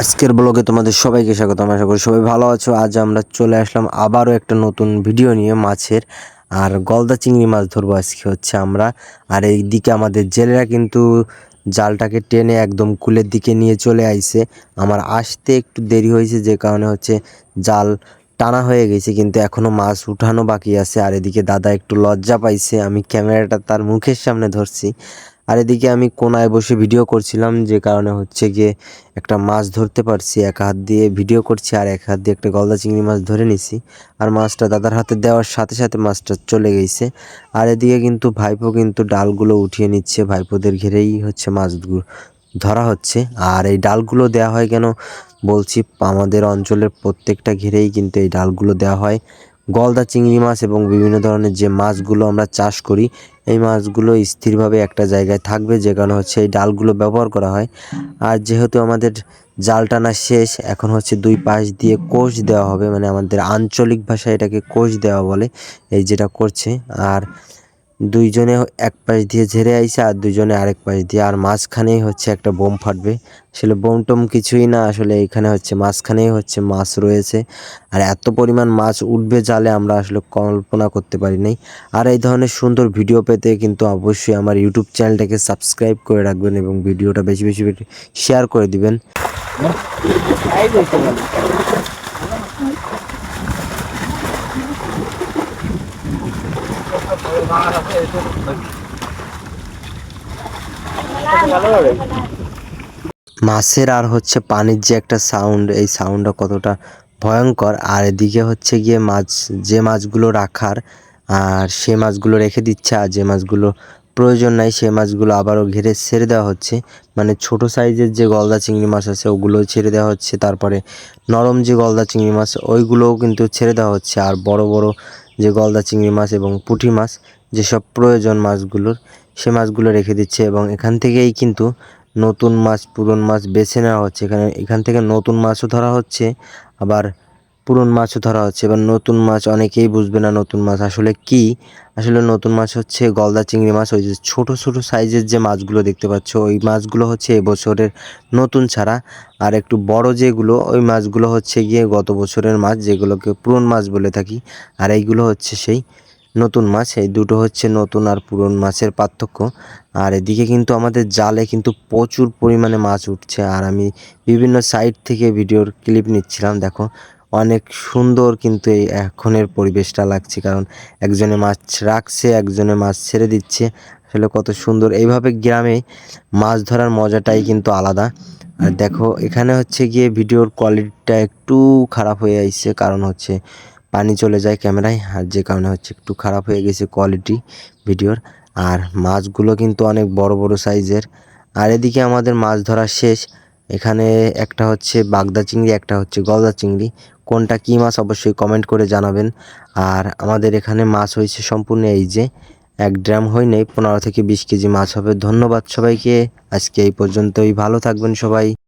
আজকের ব্লগে তোমাদের সবাইকে স্বাগত, আশা করি সবাই ভালো আছো। আজ আমরা চলে আসলাম আবারও একটা নতুন ভিডিও নিয়ে মাছের, আর গলদা চিংড়ি মাছ ধরবো আজকে হচ্ছে আমরা। আর এই দিকে আমাদের জেলেরা কিন্তু জালটাকে টেনে একদম কুলের দিকে নিয়ে চলে আইছে। আমার আসতে একটু দেরি হয়েছে, যে কারণে হচ্ছে জাল টানা হয়ে গেছে, কিন্তু এখনও মাছ উঠানো বাকি আছে। আর এদিকে দাদা একটু লজ্জা পাইছে, আমি ক্যামেরাটা তার মুখের সামনে ধরছি। আর এদিকে আমি কোনায় বসে ভিডিও করছিলাম, যে কারণে হচ্ছে গিয়ে একটা মাছ ধরতে পারছি। এক হাত দিয়ে ভিডিও করছি আর এক হাত দিয়ে একটা গলদা চিংড়ি মাছ ধরে নিছি। আর মাছটা দাদার হাতে দেওয়ার সাথে সাথে মাছটা চলে গেছে। আর এদিকে কিন্তু ভাইপো কিন্তু ডালগুলো উঠিয়ে নিচ্ছে। ভাইপোদের ঘিরেই হচ্ছে মাছগুলো ধরা হচ্ছে। আর এই ডালগুলো দেওয়া হয় কেন? বলছি, আমাদের অঞ্চলের প্রত্যেকটা ঘিরেই কিন্তু এই ডালগুলো দেওয়া হয়। গলদা চিংড়ি মাছ এবং বিভিন্ন ধরনের যে মাছগুলো আমরা চাষ করি এই মাছগুলো স্থিরভাবে একটা জায়গায় থাকবে, যে কারণে হচ্ছে এই ডালগুলো ব্যবহার করা হয়। আর যেহেতু আমাদের জাল টানা শেষ, এখন হচ্ছে দুই পাশ দিয়ে কোষ দেওয়া হবে মানে আমাদের আঞ্চলিক ভাষায় এটাকে কোষ দেওয়া বলে, এই যেটা করছে। আর দুইজনে এক পাশ দিয়ে ঝেড়ে আইছে আর দুইজনে আরেক পাশ দিয়ে। আর মাঝখানেই হচ্ছে একটা বোম ফাটবে। আসলে বোম টোম কিছুই না, আসলে এখানে হচ্ছে মাঝখানেই হচ্ছে মাছ রয়েছে। আর এত পরিমাণ মাছ উঠবে জালে আমরা আসলে কল্পনা করতে পারি নাই। আর এই ধরনের সুন্দর ভিডিও পেতে কিন্তু অবশ্যই আমার ইউটিউব চ্যানেলটাকে সাবস্ক্রাইব করে রাখবেন এবং ভিডিওটা বেশি বেশি শেয়ার করে দিবেন। মাছের আর হচ্ছে পানির যে একটা সাউন্ড এই সাউন্ডটা কতটা ভয়ঙ্কর। আর এদিকে হচ্ছে গিয়ে মাছ, যে মাছগুলো রাখার, আর সে মাছগুলো রেখে দিচ্ছে, আর যে মাছগুলো প্রয়োজন নাই, সে মাছগুলো আবারও ঘিরে ছেড়ে দেওয়া হচ্ছে। মানে ছোট সাইজের যে গলদা চিংড়ি মাছ আছে, ওগুলো ছেড়ে দেওয়া হচ্ছে। তারপরে নরম যে গলদা চিংড়ি মাছ, ওইগুলোও কিন্তু ছেড়ে দেওয়া হচ্ছে। আর বড় বড় যে গলদা চিংড়ি মাছ এবং পুঁটি মাছ, যেসব প্রয়োজন মাছগুলোর, সে মাছগুলো রেখে দিচ্ছে এবং এখান থেকেই কিন্তু নতুন মাছ, পুরন মাছ বেছে নেওয়া হচ্ছে। এখানে, এখান থেকে নতুন মাছও ধরা হচ্ছে। আবার পুরন মাছও ধরা হচ্ছে, এবার নতুন মাছ অনেকেই বুঝবে না নতুন মাছ আসলে কি। আসলে নতুন মাছ হচ্ছে গলদা চিংড়ি মাছ, ওই যে ছোটো ছোটো সাইজের যে মাছগুলো দেখতে পাচ্ছ, ওই মাছগুলো হচ্ছে এবছরের নতুন ছাড়া। আর একটু বড় যেগুলো, ওই মাছগুলো হচ্ছে গিয়ে গত বছরের মাছ, যেগুলোকে পুরন মাছ বলে থাকি, আর এইগুলো হচ্ছে সেই নতুন মাছ, এই দুটো হচ্ছে নতুন আর পুরন মাছের পার্থক্য। আর এদিকে কিন্তু আমাদের জালে কিন্তু প্রচুর পরিমাণে মাছ উঠছে, আর আমি বিভিন্ন সাইট থেকে ভিডিওর ক্লিপ নিচ্ছিলাম, দেখো। অনেক সুন্দর কিন্তু এই এখনের পরিবেশটা লাগছে, কারণ একজনে মাছ রাখছে, একজনে মাছ ছেড়ে দিচ্ছে। আসলে কত সুন্দর। এইভাবে গ্রামে মাছ ধরার মজাটাই কিন্তু আলাদা। আর দেখো, এখানে হচ্ছে গিয়ে ভিডিওর কোয়ালিটিটা একটু খারাপ হয়ে আসছে কারণ হচ্ছে পানি চলে যায় ক্যামেরায়, আর যে কারণে হচ্ছে একটু খারাপ হয়ে গেছে কোয়ালিটি ভিডিওর। আর মাছগুলো কিন্তু অনেক বড় বড় সাইজের। আর এদিকে আমাদের মাছ ধরা শেষ। এখানে একটা হচ্ছে বাগদা চিংড়ি, একটা হচ্ছে গলদা চিংড়ি। কোনটা কী মাছ অবশ্যই কমেন্ট করে জানাবেন। আর আমাদের এখানে মাছ হয়েছে সম্পূর্ণ এই যে, এক ড্রাম হয় নেই, পনেরো থেকে বিশ কেজি মাছ হবে। ধন্যবাদ সবাইকে। আজকে এই পর্যন্তই। ভালো থাকবেন সবাই।